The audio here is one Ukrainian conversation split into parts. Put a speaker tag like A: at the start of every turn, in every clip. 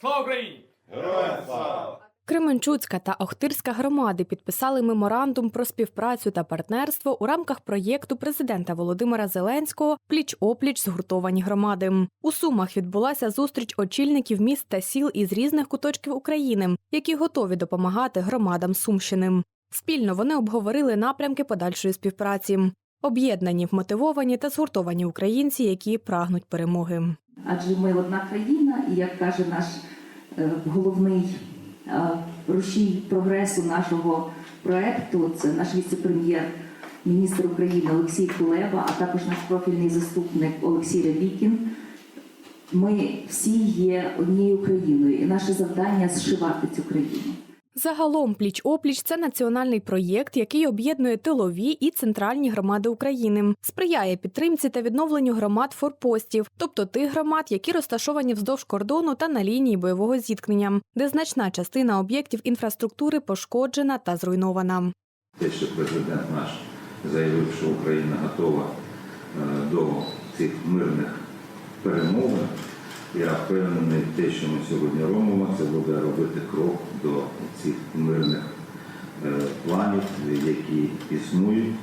A: Слава Україні!
B: Героям слава!
C: Кременчуцька та Охтирська громади підписали меморандум про співпрацю та партнерство у рамках проєкту президента Володимира Зеленського Пліч опліч згуртовані громади. У Сумах відбулася зустріч очільників міст та сіл із різних куточків України, які готові допомагати громадам Сумщини. Спільно вони обговорили напрямки подальшої співпраці. Об'єднані, вмотивовані та згуртовані українці, які прагнуть перемоги.
D: адже ми одна країна, і як каже наш е, головний е, рушій прогресу нашого проекту, це наш віце-прем'єр, міністр України Олексій Кулеба, а також наш профільний заступник Олексій Рябікін. Ми всі є однією країною, і наше завдання зшивати цю країну.
C: Загалом пліч опліч це національний проєкт, який об'єднує тилові і центральні громади України, сприяє підтримці та відновленню громад форпостів, тобто тих громад, які розташовані вздовж кордону та на лінії бойового зіткнення, де значна частина об'єктів інфраструктури пошкоджена та зруйнована.
B: Те, що президент наш заявив, що Україна готова е, до цих мирних перемовин, я впевнений, те, що ми сьогодні робимо, це буде робити крок до цих мирних е, планів, які існують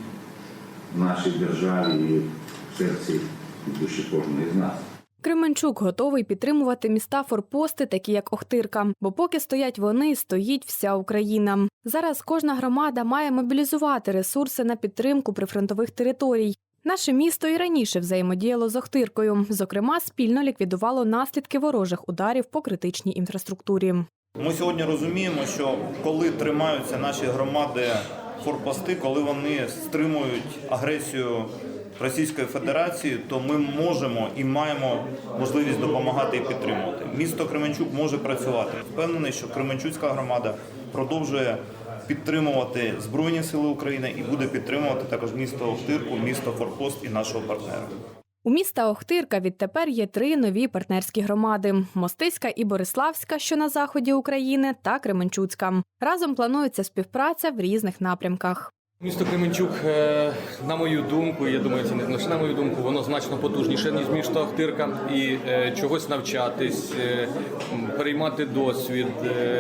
B: в нашій державі і в серці і душі кожної з нас.
C: Кременчук готовий підтримувати міста форпости, такі як Охтирка. Бо поки стоять вони, стоїть вся Україна. Зараз кожна громада має мобілізувати ресурси на підтримку прифронтових територій. Наше місто і раніше взаємодіяло з Охтиркою. Зокрема, спільно ліквідувало наслідки ворожих ударів по критичній інфраструктурі.
E: Ми сьогодні розуміємо, що коли тримаються наші громади форпости, коли вони стримують агресію Російської Федерації, то ми можемо і маємо можливість допомагати і підтримувати. Місто Кременчук може працювати. Впевнений, що Кременчуцька громада продовжує підтримувати Збройні Сили України і буде підтримувати також місто Охтирку, місто Форпост і нашого партнера.
C: У міста Охтирка відтепер є три нові партнерські громади: Мостиська і Бориславська, що на заході України, та Кременчуцька. Разом планується співпраця в різних напрямках.
A: Місто Кременчук, е, на мою думку, я думаю, це не лише на мою думку, воно значно потужніше, ніж місто Охтирка. І е, чогось навчатись, е, м, переймати досвід,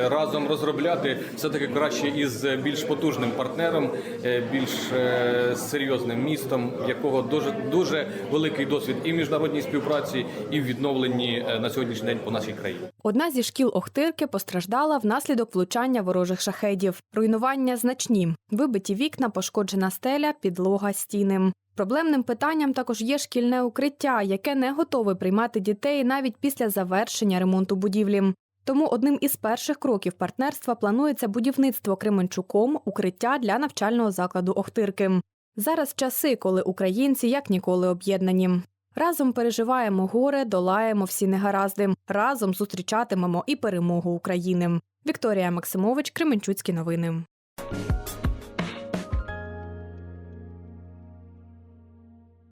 A: разом розробляти все-таки краще із більш потужним партнером, більш серйозним містом, в якого дуже, дуже великий досвід і в міжнародній співпраці, і в відновленні на сьогоднішній день по нашій країні.
C: Одна зі шкіл Охтирки постраждала внаслідок влучання ворожих шахедів. Руйнування значні, вибиті вікна, пошкоджена стеля, підлога, стіни. Проблемним питанням також є шкільне укриття, яке не готове приймати дітей навіть після завершення ремонту будівлі. Тому одним із перших кроків партнерства планується будівництво Кременчуком укриття для навчального закладу Охтирки. Зараз часи, коли українці як ніколи об'єднані. Разом переживаємо горе, долаємо всі негаразди. Разом зустрічатимемо і перемогу України. Вікторія Максимович, Кременчуцькі новини.